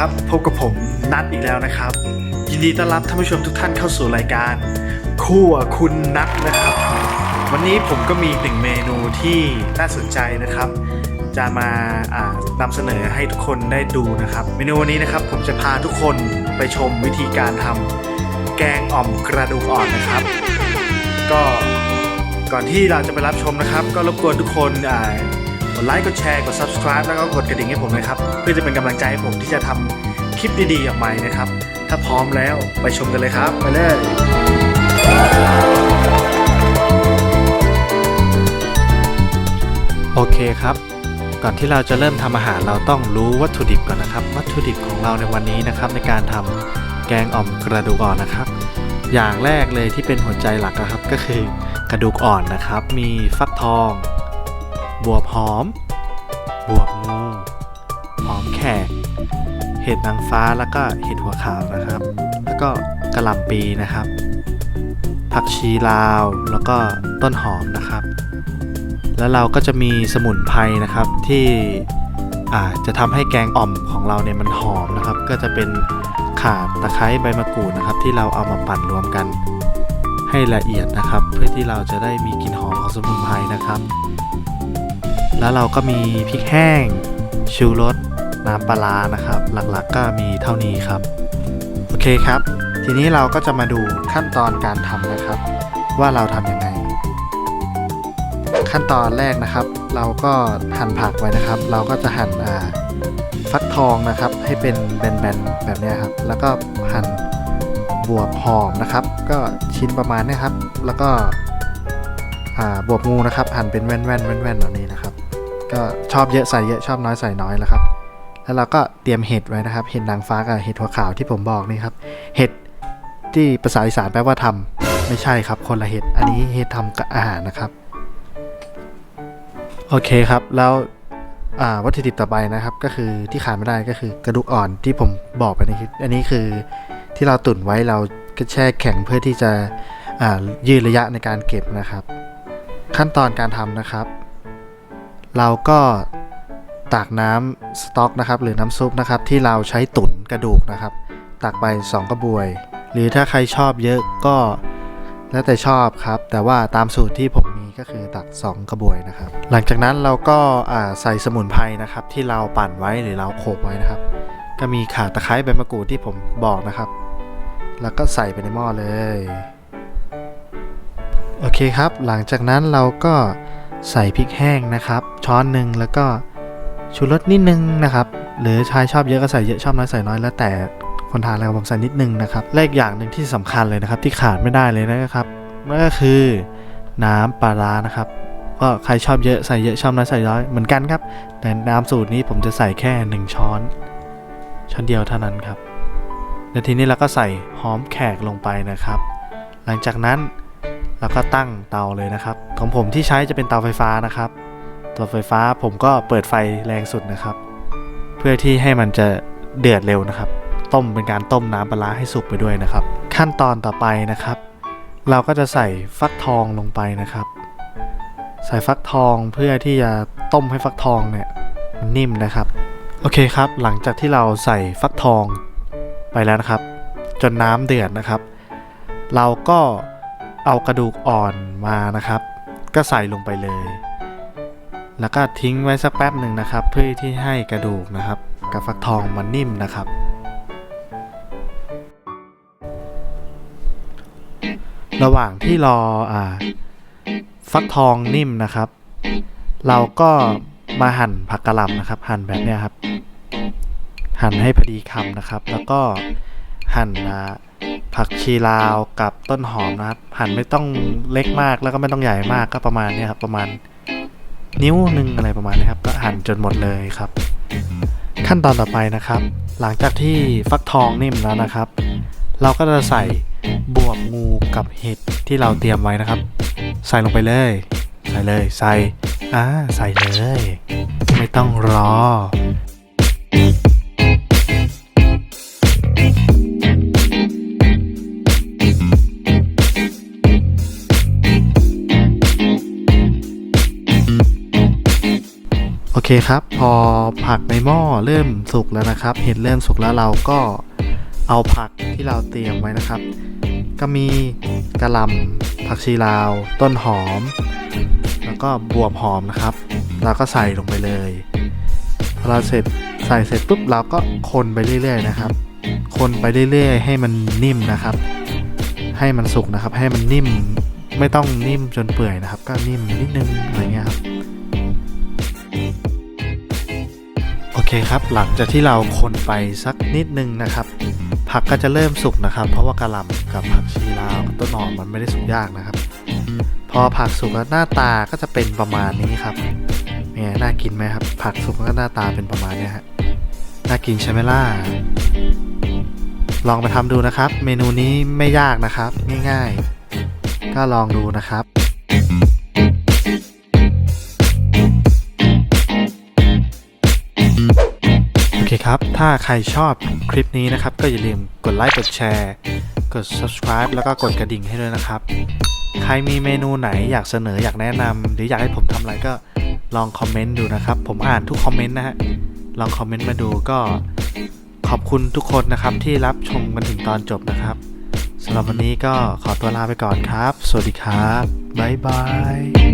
ครับ พบกับผมนัดอีกแล้วนะครับ ยินดีต้อนรับท่านผู้ชมทุกท่านเข้าสู่รายการคู่คุณนัดนะครับ วันนี้ผมก็มีหนึ่งเมนูที่น่าสนใจนะครับ จะมาานำเสนอให้ทุกคนได้ดูนะครับ เมนูวันนี้นะครับผมจะพาทุกคนไปชมวิธีการทำแกงอ่อมกระดูกอ่อนนะครับ ก็ก่อนที่เราจะไปรับชมนะครับ ก็รบกวนทุกคนอ่า ดไลค์กดแชร์กด subscribe แล้วก็กดกระดิ่งให้ผมนะครับ เพื่อจะเป็นกำลังใจให้ผมที่จะทำคลิปดีๆออกมานะครับ ถ้าพร้อมแล้วไปชมกันเลยครับไปเลยโอเคครับ ก่อนที่เราจะเริ่มทำอาหารเราต้องรู้วัตถุดิบก่อนนะครับ วัตถุดิบของเราในวันนี้นะครับ ในการทำแกงอ่อมกระดูกอ่อนนะครับ อย่างแรกเลยที่เป็นหัวใจหลักนะครับ ก็คือกระดูกอ่อนนะครับ มีฟักทอง บวบหอม บวบงู หอมแขก เห็ดนางฟ้าแล้วก็เห็ดหัวขาวนะครับ แล้วก็กระหล่ำปีนะครับ ผักชีลาว แล้วก็ต้นหอมนะครับ แล้วเราก็จะมีสมุนไพรนะครับที่อาจะทำให้แกงอ่อมของเราเนี่ยมันหอมนะครับ ก็จะเป็นข่าตะไคร้ใบมะกรูดนะครับ ที่เราเอามาปั่นรวมกันให้ละเอียดนะครับ เพื่อที่เราจะได้มีกลิ่นหอมของสมุนไพรนะครับ แล้วเราก็มีพริกแห้ง ชูรส น้ำปลาร้านะครับ หลักๆก็มีเท่านี้ครับ โอเคครับ ทีนี้เราก็จะมาดูขั้นตอนการทำนะครับ ว่าเราทำยังไง ขั้นตอนแรกนะครับ เราก็หั่นผักไว้นะครับ เราก็จะหั่นอ่าฟักทองนะครับ ให้เป็นแบนๆแบบนี้ครับ แล้วก็หั่นบวบหอมนะครับ ก็ชิ้นประมาณนี้ครับ แล้วก็บวบงูนะครับ หั่นเป็นแว่นๆแว่นๆแบบนี้นะครับ ก็ชอบเยอะใส่เยอะชอบน้อยใส่น้อยแล้วครับ แล้วเราก็เตรียมเห็ดไว้นะครับ เห็ดนางฟ้ากับเห็ดหัวขาวที่ผมบอกนี่ครับ เห็ดที่ภาษาอีสานแปลว่าทำไม่ใช่ครับ คนละเห็ด อันนี้เห็ดทำกับอาหารนะครับ โอเคครับ แล้ววัตถุดิบต่อไปนะครับ ก็คือที่ขาดไม่ได้ก็คือกระดูกอ่อนที่ผมบอกไปในคลิป อันนี้คือที่เราตุ๋นไว้เราก็แช่แข็งเพื่อที่จะยืดระยะในการเก็บนะครับ ขั้นตอนการทำนะครับ เราก็ตักน้ำสต๊อกนะครับ หรือน้ำซุปนะครับ ที่เราใช้ตุ๋นกระดูกนะครับ ตักไป 2 กระบวย หรือถ้าใครชอบเยอะก็แล้วแต่ชอบครับ แต่ว่าตามสูตรที่ผมมีก็คือตัก 2 กระบวยนะครับ หลังจากนั้นเราก็ใส่สมุนไพรนะครับ ที่เราปั่นไว้หรือเราโขลกไว้นะครับ ก็มีข่าตะไคร้ใบมะกรูดที่ผมบอกนะครับ แล้วก็ใส่ไปในหม้อเลย โอเคครับ หลังจากนั้นเราก็ ใส่พริกแห้งนะครับ ช้อนหนึ่งแล้วก็ชูรสนิดนึงนะครับ หรือชายชอบเยอะก็ใส่เยอะชอบน้อยใส่น้อยแล้วแต่คนทานแล้วผมใส่นิดนึงนะครับและอีกอย่างหนึ่งที่สำคัญเลยนะครับ ที่ขาดไม่ได้เลยนะครับนั่นก็คือน้ำปลาร้านะครับก็ใครชอบเยอะใส่เยอะชอบน้อยใส่น้อยเหมือนกันครับ แต่น้ำสูตรนี้ผมจะใส่แค่หนึ่งช้อน ช้อนเดียวเท่านั้นครับและทีนี้เราก็ใส่หอมแขกลงไปนะครับ หลังจากนั้น แล้วก็ตั้งเตาเลยนะครับ ของผมที่ใช้จะเป็นเตาไฟฟ้านะครับเตาไฟฟ้าผมก็เปิดไฟแรงสุดนะครับ เพื่อที่ให้มันจะเดือดเร็วนะครับ ต้มเป็นการต้มน้ำปลาให้สุกไปด้วยนะครับ ขั้นตอนต่อไปนะครับ เราก็จะใส่ฟักทองลงไปนะครับ ใส่ฟักทองเพื่อที่จะต้มให้ฟักทองเนี่ยนิ่มนะครับโอเคครับ หลังจากที่เราใส่ฟักทองไปแล้วนะครับ จนน้ำเดือดนะครับ เราก็ เอากระดูกอ่อนมานะครับ ก็ใส่ลงไปเลย แล้วก็ทิ้งไว้สักแป๊บหนึ่งนะครับ เพื่อที่ให้กระดูกนะครับ กับฟักทองมันนิ่มนะครับ ระหว่างที่รออ่าฟักทองนิ่มนะครับ เราก็มาหั่นผักกะหล่ำนะครับ หั่นแบบนี้ครับ หั่นให้พอดีคำนะครับ แล้วก็หั่นอ่า ผักชีลาวกับต้นหอมนะครับ หั่นไม่ต้องเล็กมากแล้วก็ไม่ต้องใหญ่มากก็ประมาณนี้ครับประมาณนิ้วหนึ่งอะไรประมาณนี้ครับก็หั่นจนหมดเลยครับ ขั้นตอนต่อไปนะครับ หลังจากที่ฟักทองนิ่มแล้วนะครับ เราก็จะใส่บวบงูกับเห็ดที่เราเตรียมไว้นะครับ ใส่ลงไปเลย ใส่เลยใส่อ่าใส่เลย ไม่ต้องรอ คเคครับพอผักในหม้อเริ่มสุกแล้วนะครับ เห็ดเริ่มสุกแล้วเราก็เอาผักที่เราเตรียมไว้นะครับ ก็มีกระหล่ำผักชีลาว ต้นหอม แล้วก็บวบหอมนะครับเราก็ใส่ลงไปเลยพอเราเสร็จใส่เสร็จปุ๊บเราก็คนไปเรื่อยๆนะครับ คนไปเรื่อยๆ ให้มันนิ่มนะครับ ให้มันสุกนะครับ ให้มันนิ่มไม่ต้องนิ่มจนเปื่อยนะครับ ก็นิ่มนิดนึงอะไรเงี้ยครับ เคครับ หลังจากที่เราคนไปสักนิดนึงนะครับ ผักก็จะเริ่มสุกนะครับ เพราะว่ากระหล่ำกับผักชีลาวต้นหอมมันไม่ได้สุกยากนะครับ พอผักสุกแล้วหน้าตาก็จะเป็นประมาณนี้ครับเนี่ยน่ากินไหมครับ ผักสุกแล้วก็หน้าตาเป็นประมาณนี้ฮะน่ากินใช่ไหมล่ะลองไปทำดูนะครับ เมนูนี้ไม่ยากนะครับ ง่าย ๆ ก็ลองดูนะครับ ครับ ถ้าใครชอบคลิปนี้นะครับ ก็อย่าลืมกดไลค์กดแชร์ กด subscribe แล้วก็กดกระดิ่งให้ด้วยนะครับ ใครมีเมนูไหนอยากเสนออยากแนะนำหรืออยากให้ผมทำอะไรก็ลองคอมเมนต์ดูนะครับ ผมอ่านทุกคอมเมนต์นะฮะลองคอมเมนต์มาดูก็ขอบคุณทุกคนนะครับที่รับชมกันถึงตอนจบนะครับสำหรับวันนี้ก็ขอตัวลาไปก่อนครับ สวัสดีครับ บ๊ายบาย